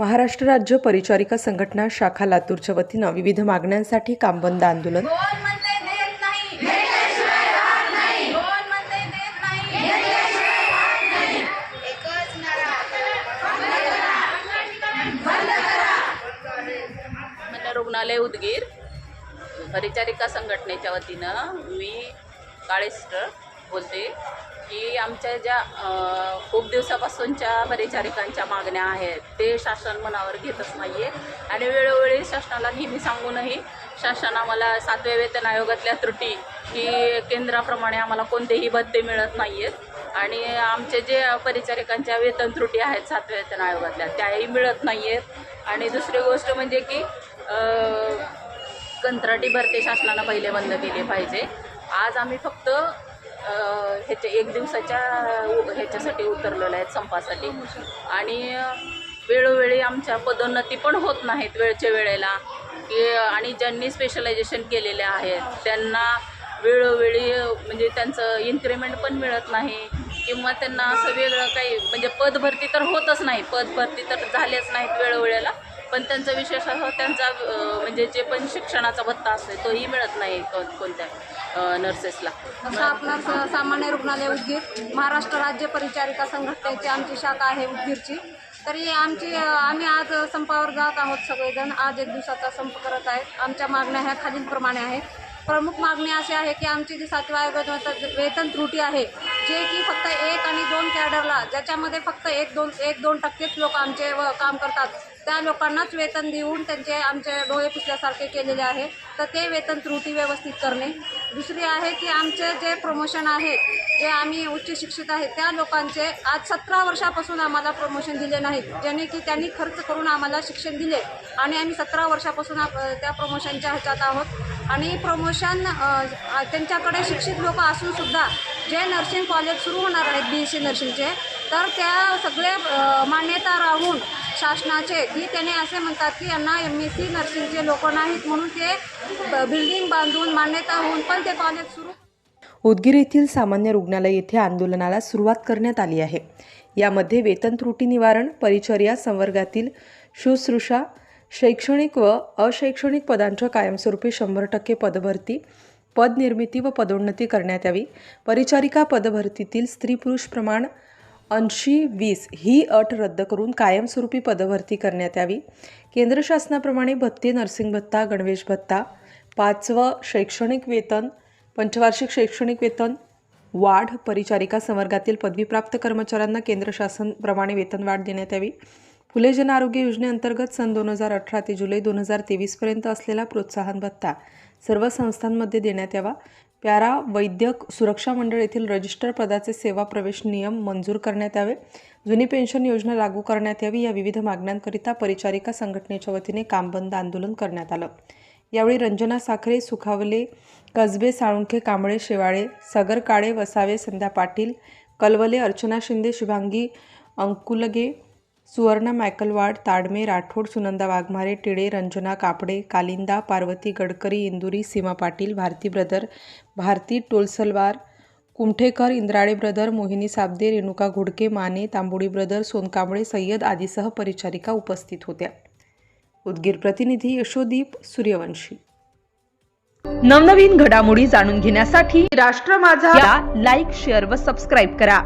महाराष्ट्र राज्य परिचारिका संघटना शाखा लातूरच्या वतीनं विविध मागण्यांसाठी काम बंद आंदोलन. दोन म्हणते देत नाही. दोन म्हणते देत नाही. एकच नारा. मला रुग्णालय उदगीर. परिचारिका संघटनेच्या वतीनं मी काळे सिस्टर बोलते. की आमच्या ज्या खूप दिवसापासूनच्या परिचारिकांच्या मागण्या आहेत ते शासन मनावर घेतच नाही आहे आणि वेळोवेळी शासनाला नेहमी सांगूनही शासन आम्हाला सातव्या वेतन आयोगातल्या त्रुटी की केंद्राप्रमाणे आम्हाला कोणतेही भत्ते मिळत नाही आहेत आणि आमचे जे परिचारिकांच्या वेतन त्रुटी आहेत सातव्या वेतन आयोगातल्या त्याही मिळत नाही आहेत आणि दुसरी गोष्ट म्हणजे की कंत्राटी भरती शासनानं पहिले बंद केले पाहिजे. आज आम्ही फक्त ह्याच्या एक दिवसाच्या ह्याच्यासाठी उतरलेलं आहेत संपासाठी. आणि वेळोवेळी आमच्या पदोन्नती पण होत नाहीत वेळच्या वेळेला. की आणि ज्यांनी स्पेशलायझेशन केलेले आहेत त्यांना वेळोवेळी म्हणजे त्यांचं इन्क्रिमेंट पण मिळत नाही. किंवा त्यांना असं वेगळं काही म्हणजे पदभरती तर होतच नाही पदभरती तर झालेच नाहीत वेळोवेळेला. पण त्यांचा विशेष असं हो, त्यांचा म्हणजे जे पण शिक्षणाचा भत्ता असतो तोही मिळत नाही कोणत्या नर्सेसला असं आपणास सामान्य रुग्णालय उदगीर महाराष्ट्र राज्य परिचारिका संघटनेची आमची शाखा आहे उदगीरची. तरी आमची आम्ही आज संपावर जात आहोत सगळेजण. आज एक दिवसाचा संप करत आहेत. आमच्या मागण्या ह्या खालीलप्रमाणे आहेत. प्रमुख मागणी अशी आहे की आमची जी सातव्या आयोगात वेतन त्रुटी आहे जे की फक्त एक आणि दोन कॅडरला ज्याच्यामध्ये फक्त एक दोन एक दोन टक्केच लोक आमचे व काम करतात त्या लोकांनाच वेतन देऊन त्यांचे आमचे डोळे पुसल्यासारखे केलेले आहे. तर ते वेतन त्रुटी व्यवस्थित करणे. दुसरी आहे की आमचे जे प्रमोशन आहे जे आम्ही उच्च शिक्षित आहे त्या लोकांचे आज सतरा वर्षापासून आम्हाला प्रमोशन दिले नाहीत ज्याने की त्यांनी खर्च करून आम्हाला शिक्षण दिले. आणि आम्ही सतरा वर्षापासून आप- त्या प्रमोशनच्या ह्याच्यात आहोत. आणि प्रमोशन त्यांच्याकडे शिक्षित लोक असूनसुद्धा जे नर्सिंग कॉलेज सुरू होणार आहेत बी एस सी नर्सिंगचे तर त्या सगळे मान्यता राहून शासनाचे की त्याने असे म्हणतात की यांना एम एस सी नर्सिंगचे लोक नाहीत म्हणून ते बिल्डिंग बांधून मान्यता होऊन पण ते कॉलेज सुरू उदगीर येथील सामान्य रुग्णालय येथे आंदोलनाला सुरुवात करण्यात आली आहे. यामध्ये वेतन त्रुटी निवारण परिचर्या संवर्गातील शुश्रूषा शैक्षणिक व अशैक्षणिक पदांच्या कायमस्वरूपी शंभर टक्के पदभरती पदनिर्मिती व पदोन्नती करण्यात यावी. परिचारिका पदभरतीतील स्त्री पुरुष प्रमाण ऐंशी वीस ही अट रद्द करून कायमस्वरूपी पदभरती करण्यात यावी. केंद्र शासनाप्रमाणे भत्ते नर्सिंग भत्ता गणवेश भत्ता पाचवं शैक्षणिक वेतन पंचवार्षिक शैक्षणिक वेतन वाढ परिचारिका संवर्गातील पदवीप्राप्त कर्मचाऱ्यांना केंद्र शासनप्रमाणे वेतन वाढ देण्यात यावी. फुले जन आरोग्य योजनेअंतर्गत सन दोन हजार अठरा ते जुलै दोन हजार तेवीसपर्यंत असलेला प्रोत्साहन भत्ता सर्व संस्थांमध्ये देण्यात यावा. प्यारा वैद्यक सुरक्षा मंडळ येथील रजिस्टर पदाचे सेवा प्रवेश नियम मंजूर करण्यात यावे. जुनी पेन्शन योजना लागू करण्यात यावी या विविध मागण्यांकरिता परिचारिका संघटनेच्या वतीने कामबंद आंदोलन करण्यात आलं. यावेळी Ranjana Sakhare Sukhavale Kasbe Salunkhe Kamble Shewale Sagar Kale Vasave Sandhya Patil Kalvale Archana Shinde Shubhangi Ankulge Suvarna Maykalwad Tadme Rathod Sunanda Waghmare Tile Ranjana Kapade Kalinda Parvati Gadkari Induri Seema Patil Bharti brother Bharti Tolsalwar Kumthekar Indrale brother Mohini Sabde Renuka Ghodke Mane Tambodi brother Sonkamble Syed आदीसह परिचारिका उपस्थित होत्या. उदगीर प्रतिनिधी यशोदीप सूर्यवंशी. नवनवीन घडामोडी जाणून घेण्यासाठी राष्ट्र माझा लाईक शेअर व सबस्क्राईब करा.